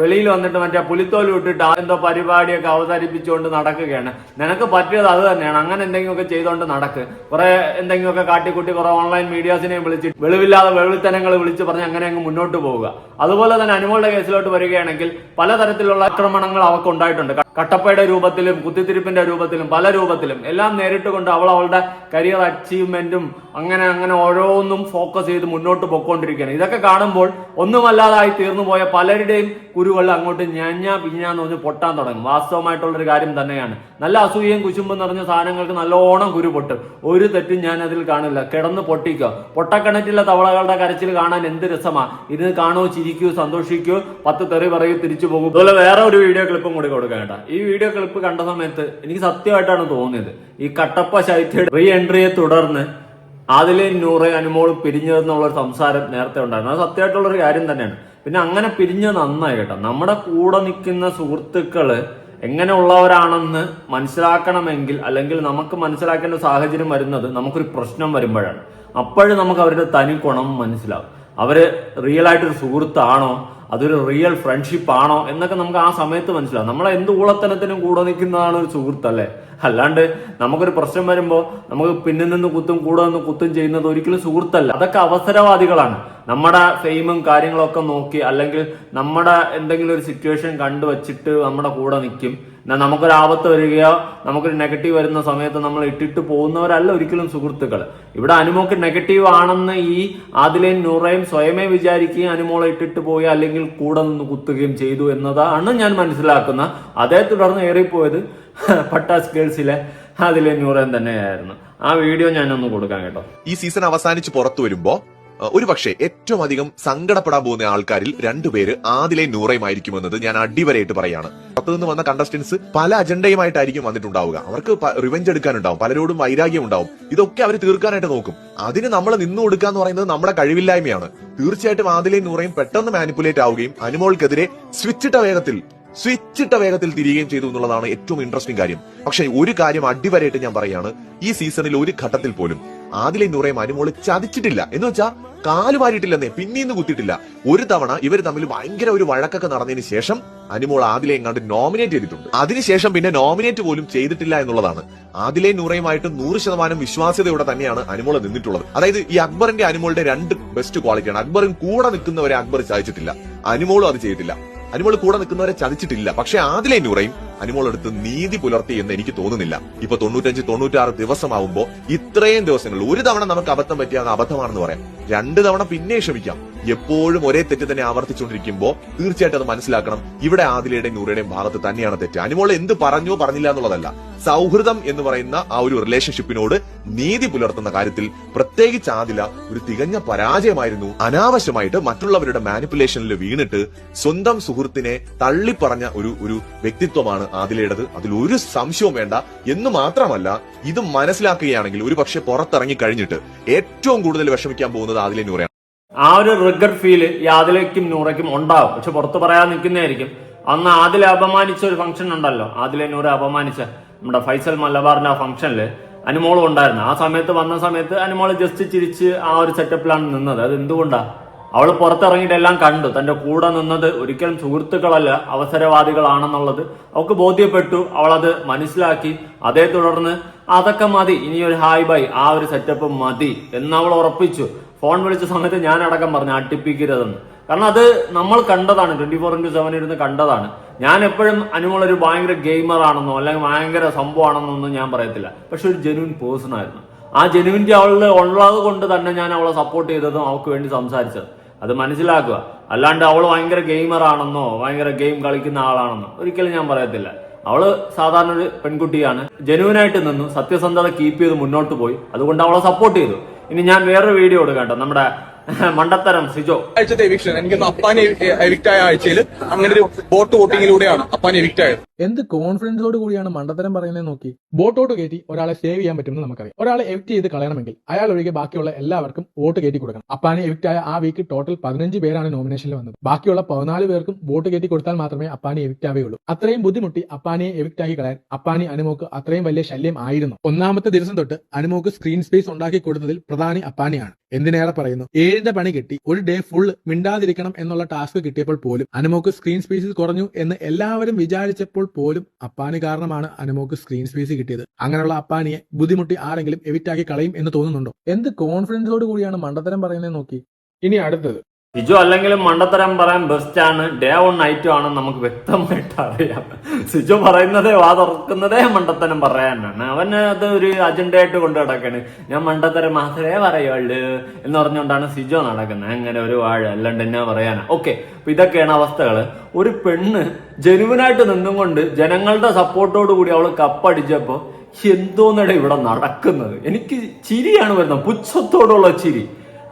വെളിയിൽ വന്നിട്ട് മറ്റേ പുലിത്തോൽ വിട്ടിട്ട് എന്തോ പരിപാടിയൊക്കെ അവതരിപ്പിച്ചുകൊണ്ട് നടക്കുകയാണ്. നിനക്ക് പറ്റിയത് അത് തന്നെയാണ്. അങ്ങനെ എന്തെങ്കിലുമൊക്കെ ചെയ്തുകൊണ്ട് നടക്ക്. കുറെ എന്തെങ്കിലുമൊക്കെ കാട്ടിക്കൂട്ടി കുറെ ഓൺലൈൻ മീഡിയാസിനെ വിളിച്ച് വെളിവില്ലാതെ വെളിത്തനങ്ങൾ വിളിച്ച് പറഞ്ഞ് അങ്ങനെ അങ്ങ് മുന്നോട്ട് പോവുക. അതുപോലെ തന്നെ അനുമോളുടെ കേസിലോട്ട് വരികയാണെങ്കിൽ പലതരത്തിലുള്ള ആക്രമണങ്ങൾ അവർക്ക് ഉണ്ടായിട്ടുണ്ട്. കട്ടപ്പയുടെ രൂപത്തിലും കുത്തിത്തിരിപ്പിന്റെ രൂപത്തിലും പല രൂപത്തിലും എല്ലാം നേരിട്ട് കൊണ്ട് അവൾ അവളുടെ കരിയർ അച്ചീവ്മെന്റും അങ്ങനെ അങ്ങനെ ഓരോന്നും ഫോക്കസ് ചെയ്ത് മുന്നോട്ട് പൊക്കോണ്ടിരിക്കുകയാണ്. ഇതൊക്കെ കാണുമ്പോൾ ഒന്നുമല്ലാതായി തീർന്നു പോയ പലരുടെയും കുരുകൾ അങ്ങോട്ട് ഞഞ്ഞാ പിഞ്ഞാന്ന് പറഞ്ഞ് പൊട്ടാൻ തുടങ്ങും. വാസ്തവമായിട്ടുള്ളൊരു കാര്യം തന്നെയാണ്. നല്ല അസൂയയും കുശുമ്പും നിറഞ്ഞ സാധനങ്ങൾക്ക് നല്ലോണം കുരു പൊട്ടും. ഒരു തെറ്റും ഞാൻ അതിൽ കാണില്ല. കിടന്ന് പൊട്ടിക്കോ. പൊട്ടക്കിണറ്റിലെ തവളകളുടെ കരച്ചിൽ കാണാൻ എന്ത് രസമാ. ഇത് കാണോ ചിരിക്കൂ സന്തോഷിക്കൂ പത്ത് തെറി പറയൂ തിരിച്ചു പോകും. അതുപോലെ വേറെ ഒരു വീഡിയോ ക്ലിപ്പും കൂടി കൊടുക്കാം കേട്ടോ. ഈ വീഡിയോ ക്ലിപ്പ് കണ്ട സമയത്ത് എനിക്ക് സത്യമായിട്ടാണ് തോന്നിയത്. ഈ കട്ടപ്പ ശൈത്യയുടെ റീ എൻട്രിയെ തുടർന്ന് അതിലെ നൂറ് അനുമോൾ പിരിഞ്ഞതെന്നുള്ള ഒരു സംസാരം നേരത്തെ ഉണ്ടായിരുന്നു. അത് സത്യമായിട്ടുള്ളൊരു കാര്യം തന്നെയാണ്. പിന്നെ അങ്ങനെ പിരിഞ്ഞത് നന്നായി കേട്ടോ. നമ്മുടെ കൂടെ നിൽക്കുന്ന സുഹൃത്തുക്കൾ എങ്ങനെയുള്ളവരാണെന്ന് മനസ്സിലാക്കണമെങ്കിൽ അല്ലെങ്കിൽ നമുക്ക് മനസ്സിലാക്കേണ്ട സാഹചര്യം വരുന്നത് നമുക്കൊരു പ്രശ്നം വരുമ്പോഴാണ്. അപ്പോഴും നമുക്ക് അവരുടെ തനി ഗുണം മനസ്സിലാവും. അവർ റിയൽ ആയിട്ടൊരു സുഹൃത്താണോ? അതൊരു റിയൽ ഫ്രണ്ട്ഷിപ്പ് ആണോ? എന്നൊക്കെ നമുക്ക് ആ സമയത്ത് മനസ്സിലാവും. നമ്മളെ എന്ത് ഊളത്തനത്തിനും കൂടെ നിൽക്കുന്നതാണ് ഒരു സുഹൃത്തല്ലേ? അല്ലാണ്ട് നമുക്കൊരു പ്രശ്നം വരുമ്പോൾ നമുക്ക് പിന്നിൽ നിന്ന് കുത്തും കൂടെ നിന്ന് കുത്തും ചെയ്യുന്നത് ഒരിക്കലും സുഹൃത്തല്ല. അതൊക്കെ അവസരവാദികളാണ്. നമ്മുടെ ഫെയിമും കാര്യങ്ങളൊക്കെ നോക്കി അല്ലെങ്കിൽ നമ്മുടെ എന്തെങ്കിലും ഒരു സിറ്റുവേഷൻ കണ്ടുവച്ചിട്ട് നമ്മുടെ കൂടെ നിൽക്കും നമുക്കൊരു ആപത്ത് വരികയോ നമുക്കൊരു നെഗറ്റീവ് വരുന്ന സമയത്ത് നമ്മൾ ഇട്ടിട്ട് പോകുന്നവരല്ല ഒരിക്കലും സുഹൃത്തുക്കൾ. ഇവിടെ അനുമോക്ക് നെഗറ്റീവ് ആണെന്ന് ഈ ആദിലേയും നൂറയും സ്വയമേ വിചാരിക്കുകയും അനുമോളെ ഇട്ടിട്ട് പോയി അല്ലെങ്കിൽ കൂടെ നിന്ന് കുത്തുകയും ചെയ്തു എന്നതാണ് ഞാൻ മനസ്സിലാക്കുന്ന അതേ തുടർന്ന് ഏറിപ്പോയത് പട്ടാസ് ഗേൾസിലെ ആദിലെ നൂറൻ തന്നെയായിരുന്നു. ആ വീഡിയോ ഞാൻ ഒന്ന് കൊടുക്കാം കേട്ടോ. ഈ സീസൺ അവസാനിച്ച് പുറത്തു വരുമ്പോ ഒരു പക്ഷേ ഏറ്റവും അധികം സങ്കടപ്പെടാൻ പോകുന്ന ആൾക്കാരിൽ രണ്ടുപേര് ആദിലെ നൂറയുമായിരിക്കുമെന്നത് ഞാൻ അടിവരയിട്ട് പറയാണ്. പുറത്തുനിന്ന് വന്ന കണ്ടസ്റ്റൻസ് പല അജണ്ടയുമായിട്ടായിരിക്കും വന്നിട്ടുണ്ടാവുക. അവർക്ക് റിവെഞ്ച് എടുക്കാനുണ്ടാവും. പലരോടും വൈരാഗ്യം ഉണ്ടാവും. ഇതൊക്കെ അവർ തീർക്കാനായിട്ട് നോക്കും. അതിന് നമ്മൾ നിന്നു കൊടുക്കുക എന്ന് പറയുന്നത് നമ്മുടെ കഴിവില്ലായ്മയാണ്. തീർച്ചയായിട്ടും ആദിലെ നൂറയും പെട്ടെന്ന് മാനിപ്പുലേറ്റ് ആവുകയും അനുമോൾക്കെതിരെ സ്വിച്ചിട്ട വേഗത്തിൽ സ്വിച്ചിട്ട വേഗത്തിൽ തിരികുകയും ചെയ്തു എന്നുള്ളതാണ് ഏറ്റവും ഇൻട്രസ്റ്റിംഗ് കാര്യം. പക്ഷേ ഒരു കാര്യം അടിവരായിട്ട് ഞാൻ പറയാണ്. ഈ സീസണിൽ ഒരു ഘട്ടത്തിൽ പോലും ആദിലെ നൂറേ അനുമോൾ ചതിച്ചിട്ടില്ല. എന്ന് വെച്ചാൽ കാൽ വാരിയിട്ടില്ലെന്നേ പിന്നീന്ന് കുത്തിയിട്ടില്ല. ഒരു തവണ ഇവർ തമ്മിൽ ഭയങ്കര ഒരു വഴക്കൊക്കെ നടന്നതിന് ശേഷം അനുമോൾ ആദിലെ എങ്ങാണ്ട് നോമിനേറ്റ് ചെയ്തിട്ടുണ്ട്. അതിനുശേഷം പിന്നെ നോമിനേറ്റ് പോലും ചെയ്തിട്ടില്ല എന്നുള്ളതാണ്. ആദിലെ നൂറയുമായിട്ട് നൂറ് ശതമാനം വിശ്വാസ്യതയോടെ തന്നെയാണ് അനുമോൾ നിന്നിട്ടുള്ളത്. അതായത് ഈ അക്ബറിന്റെ അനുമോളുടെ രണ്ട് ബെസ്റ്റ് ക്വാളിറ്റിയാണ് അക്ബറും കൂടെ നിൽക്കുന്നവരെ അക്ബർ ചായച്ചിട്ടില്ല അനുമോളും അത് ചെയ്തിട്ടില്ല. അനുമോൾ കൂടെ നിൽക്കുന്നവരെ ചതിച്ചിട്ടില്ല. പക്ഷെ ആദിലെ നൂറയും അനുമോൾ എടുത്ത് നീതി പുലർത്തി എന്ന് എനിക്ക് തോന്നുന്നില്ല. ഇപ്പൊ തൊണ്ണൂറ്റഞ്ച് തൊണ്ണൂറ്റാറ് ദിവസമാവുമ്പോ ഇത്രയും ദിവസങ്ങൾ ഒരു തവണ നമുക്ക് അബദ്ധം പറ്റിയ അബദ്ധമാണെന്ന് പറയാം. രണ്ട് തവണ പിന്നെ ക്ഷമിക്കാം. എപ്പോഴും ഒരേ തെറ്റ് തന്നെ ആവർത്തിച്ചുകൊണ്ടിരിക്കുമ്പോ തീർച്ചയായിട്ടും അത് മനസ്സിലാക്കണം. ഇവിടെ ആദിലയുടെയും നൂറയുടെയും ഭാഗത്ത് തന്നെയാണ് തെറ്റ്. അനുമോൾ എന്ത് പറഞ്ഞോ പറഞ്ഞില്ല എന്നുള്ളതല്ല. സൗഹൃദം എന്ന് പറയുന്ന ആ ഒരു റിലേഷൻഷിപ്പിനോട് നീതി പുലർത്തുന്ന കാര്യത്തിൽ പ്രത്യേകിച്ച് ആദില ഒരു തികഞ്ഞ പരാജയമായിരുന്നു. അനാവശ്യമായിട്ട് മറ്റുള്ളവരുടെ മാനിപ്പുലേഷനിൽ വീണിട്ട് സ്വന്തം സുഹൃത്തിനെ തള്ളിപ്പറഞ്ഞ ഒരു ഒരു വ്യക്തിത്വമാണ് ആദിലയുടേത് അതിൽ ഒരു സംശയവും വേണ്ട. എന്ന് മാത്രമല്ല ഇത് മനസ്സിലാക്കുകയാണെങ്കിൽ ഒരു പക്ഷെ പുറത്തിറങ്ങി കഴിഞ്ഞിട്ട് ഏറ്റവും കൂടുതൽ വിഷമിക്കാൻ പോകുന്നത് ആദിലെ നൂറയാണ്. ആ ഒരു റിഗർ ഫീൽ ഈ ആദിലേക്കും നൂറയ്ക്കും ഉണ്ടാവും. പക്ഷെ പുറത്ത് പറയാൻ നിൽക്കുന്നതായിരിക്കും. അന്ന് ആദിലെ അപമാനിച്ച ഒരു ഫംഗ്ഷൻ ഉണ്ടല്ലോ. ആദിലെ നൂറെ അപമാനിച്ച നമ്മുടെ ഫൈസൽ മലബാറിന്റെ ആ ഫംഗ്ഷനിൽ അനുമോളും ഉണ്ടായിരുന്നു. ആ സമയത്ത് വന്ന സമയത്ത് അനുമോൾ ജസ്റ്റ് ചിരിച്ച് ആ ഒരു സെറ്റപ്പിലാണ് നിന്നത്. അത് എന്തുകൊണ്ടാ അവൾ പുറത്തിറങ്ങിയിട്ട് എല്ലാം കണ്ടു. തന്റെ കൂടെ നിന്നത് ഒരിക്കലും സുഹൃത്തുക്കളല്ല അവസരവാദികളാണെന്നുള്ളത്. അവൾക്ക് ബോധ്യപ്പെട്ടു. അവളത് മനസ്സിലാക്കി. അതേ തുടർന്ന് അതൊക്കെ മതി. ഇനി ഒരു ഹായ് ബൈ ആ ഒരു സെറ്റപ്പ് മതി. എന്ന് അവൾ ഉറപ്പിച്ചു. ഫോൺ വിളിച്ച സമയത്ത് ഞാൻ അടക്കം പറഞ്ഞു അട്ടിപ്പിക്കരുതെന്ന് കാരണം അത് നമ്മൾ കണ്ടതാണ്. ട്വന്റി ഫോർ ഇന്റു സെവൻ ഇരുന്ന് കണ്ടതാണ്. ഞാൻ എപ്പോഴും അനുമുള്ളൊരു ഭയങ്കര ഗെയിമർ ആണെന്നോ അല്ലെങ്കിൽ ഭയങ്കര സംഭവമാണെന്നോ ഒന്നും ഞാൻ പറയത്തില്ല. പക്ഷെ ഒരു ജെനുവിൻ പേഴ്സൺ ആയിരുന്നു. ആ ജെനുവിന്റെ അവളിൽ ഉള്ളത് കൊണ്ട് തന്നെ ഞാൻ അവളെ സപ്പോർട്ട് ചെയ്തതും അവൾക്ക് വേണ്ടി സംസാരിച്ചത്. അത് മനസ്സിലാക്കുക. അല്ലാണ്ട് അവൾ ഭയങ്കര ഗെയിമറാണെന്നോ ഭയങ്കര ഗെയിം കളിക്കുന്ന ആളാണെന്നോ ഒരിക്കലും ഞാൻ പറയത്തില്ല. അവൾ സാധാരണ ഒരു പെൺകുട്ടിയാണ്. ജനുവിനായിട്ട് നിന്നു സത്യസന്ധത കീപ്പ് ചെയ്ത് മുന്നോട്ട് പോയി. അതുകൊണ്ട് അവളെ സപ്പോർട്ട് ചെയ്തു. ഇനി ഞാൻ വേറൊരു വീഡിയോ എടുക്കാം നമ്മുടെ മണ്ടത്തരം സിജോ. ആഴ്ചത്തെ എവിക്ഷൻ എനിക്ക് അപ്പാൻ എവിക്റ്റ് ആയ ആഴ്ചയിൽ അങ്ങനെ ഒരു വോട്ട് വോട്ടിങ്ങിലൂടെയാണ് അപ്പാൻ എവിക്റ്റ് ആയത്. എന്ത് കോൺഫിഡൻസോട് കൂടിയാണ് മണ്ടത്തരം പറയുന്നത് നോക്കി? ബോട്ടോട്ട് കയറ്റി ഒരാളെ സേവ് ചെയ്യാൻ പറ്റുമെന്ന് നമുക്കറിയാം. ഒരാളെ എവിക്ട് ചെയ്ത് കളയണമെങ്കിൽ അയാൾ ഒഴികെ ബാക്കിയുള്ള എല്ലാവർക്കും വോട്ട് കയറ്റി കൊടുക്കണം. അപ്പാനെ എവിക്ട് ആയ ആ വീക്ക് ടോട്ടൽ പതിനഞ്ച് പേരാണ് നോമിനേഷനിൽ വന്നത്. ബാക്കിയുള്ള പതിനാല് പേർക്കും വോട്ട് കയറ്റി കൊടുത്താൽ മാത്രമേ അപ്പാനി എവിക്ട് ആവുകയുള്ളൂ. അത്രയും ബുദ്ധിമുട്ടി അപ്പാനിയെ എവിക്ട് ആക്കി കളയാൻ അപ്പാനി അനുമോക്ക് അത്രയും വലിയ ശല്യം ആയിരുന്നു. ഒന്നാമത്തെ ദിവസം തൊട്ട് അനുമോക്ക് സ്ക്രീൻ സ്പേസ് ഉണ്ടാക്കി കൊടുത്തതിൽ പ്രധാനി അപ്പാനിയാണ്. എന്തിനേറെ പറയുന്നു? ഏഴിന്റെ പണി കിട്ടി. ഒരു ഡേ ഫുൾ മിണ്ടാതിരിക്കണം എന്നുള്ള ടാസ്ക് കിട്ടിയപ്പോൾ പോലും അനുമോക്ക് സ്ക്രീൻ സ്പേസ് കുറഞ്ഞു എന്ന് എല്ലാവരും വിചാരിച്ചപ്പോൾ പോലും അപ്പാനി കാരണമാണ് അനുമോക്ക് സ്ക്രീൻ സ്പേസ് കിട്ടിയത്. അങ്ങനെയുള്ള അപ്പാനിയെ ബുദ്ധിമുട്ടി ആരെങ്കിലും എവിറ്റാക്കി കളയും എന്ന് തോന്നുന്നുണ്ടോ? എന്ത് കോൺഫിഡൻസോട് കൂടിയാണ് മണ്ടത്തരം പറയുന്നത് നോക്കി. ഇനി അടുത്തത്. സിജോ അല്ലെങ്കിലും മണ്ടത്തരം പറയാൻ ബെസ്റ്റ് ആണ്. ഡേ വൺ നൈറ്റും ആണ് നമുക്ക് വ്യക്തമായിട്ട് അറിയാം. സിജോ പറയുന്നതേ വാ തുറക്കുന്നതേ മണ്ടത്തരം പറയാനാണ്. അവന് അത് ഒരു അജണ്ടയായിട്ട് കൊണ്ടു നടക്കാണ്. ഞാൻ മണ്ടത്തരം മാത്രമേ പറയുള്ളൂ എന്ന് പറഞ്ഞുകൊണ്ടാണ് സിജോ നടക്കുന്നത്. അങ്ങനെ ഒരു വാഴ അല്ലാണ്ട് എന്നാ പറയാനാ? ഓക്കെ ഇതൊക്കെയാണ് അവസ്ഥകൾ ഒരു പെണ്ണ് ജനുവിനായിട്ട് നിന്നും കൊണ്ട് ജനങ്ങളുടെ സപ്പോർട്ടോട് കൂടി അവൾ കപ്പടിച്ചപ്പോ എന്തോന്നടെ ഇവിടെ നടക്കുന്നത്? എനിക്ക് ചിരിയാണ് വരുന്നത്. പുച്ഛത്തോടുള്ള ചിരി.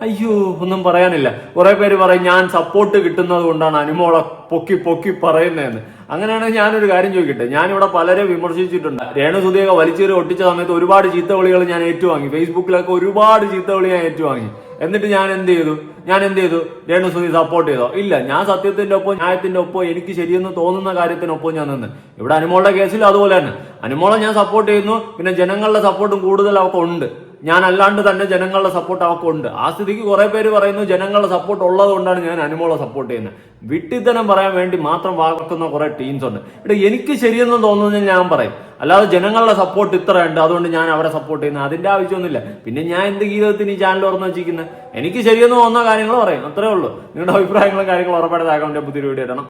അയ്യോ ഒന്നും പറയാനില്ല. കുറെ പേര് പറയും ഞാൻ സപ്പോർട്ട് കിട്ടുന്നത് കൊണ്ടാണ് അനുമോളെ പൊക്കി പൊക്കി പറയുന്നതെന്ന്. അങ്ങനെയാണെങ്കിൽ ഞാനൊരു കാര്യം ചോദിക്കട്ടെ. ഞാനിവിടെ പലരെ വിമർശിച്ചിട്ടുണ്ട്. രേണു സുധിയൊക്കെ വലിച്ചേറി ഒട്ടിച്ച സമയത്ത് ഒരുപാട് ചീത്തവിളികൾ ഞാൻ ഏറ്റുവാങ്ങി. ഫേസ്ബുക്കിലൊക്കെ ഒരുപാട് ചീത്തവിളി ഞാൻ ഏറ്റുവാങ്ങി. എന്നിട്ട് ഞാൻ എന്ത് ചെയ്തു? ഞാൻ എന്ത് ചെയ്തു? രേണു സുധി സപ്പോർട്ട് ചെയ്തോ? ഇല്ല. ഞാൻ സത്യത്തിന്റെ ഒപ്പം ന്യായത്തിന്റെ ഒപ്പം എനിക്ക് ശരിയെന്ന് തോന്നുന്ന കാര്യത്തിനൊപ്പം ഞാൻ നിന്ന്. ഇവിടെ അനുമോളുടെ കേസിൽ അതുപോലെ തന്നെ. അനുമോളെ ഞാൻ സപ്പോർട്ട് ചെയ്യുന്നു. പിന്നെ ജനങ്ങളുടെ സപ്പോർട്ടും കൂടുതൽ അവർക്ക് ഉണ്ട്. ഞാൻ അല്ലാണ്ട് തന്നെ ജനങ്ങളുടെ സപ്പോർട്ട് അവർക്ക് ഉണ്ട് ആ സ്ഥിതിക്ക് കുറെ പേര് പറയുന്നു ജനങ്ങളുടെ സപ്പോർട്ട് ഉള്ളത് കൊണ്ടാണ് ഞാൻ അനുമോളെ സപ്പോർട്ട് ചെയ്യുന്നത്. വിട്ടിത്തനം പറയാൻ വേണ്ടി മാത്രം വാക്കുന്ന കുറെ ടീംസ് ഉണ്ട്. ഇവിടെ എനിക്ക് ശരിയെന്ന് തോന്നുന്നു ഞാൻ പറയും. അല്ലാതെ ജനങ്ങളുടെ സപ്പോർട്ട് ഇത്ര ഉണ്ട് അതുകൊണ്ട് ഞാൻ അവരെ സപ്പോർട്ട് ചെയ്യുന്നത് അതിന്റെ ആവശ്യമൊന്നുമില്ല. പിന്നെ ഞാൻ എന്ത് ഗീതത്തിന് ഈ ചാനൽ തുറന്നു വെച്ചിരിക്കുന്നത്? എനിക്ക് ശരിയെന്ന് തോന്നുന്ന കാര്യങ്ങൾ പറയും. അത്രേ ഉള്ളൂ. നിങ്ങളുടെ അഭിപ്രായങ്ങളും കാര്യങ്ങളും ഉറപ്പായിട്ട് അക്കൗണ്ടിന്റെ പുതിയൊരു വീഡിയോ ഇടണം.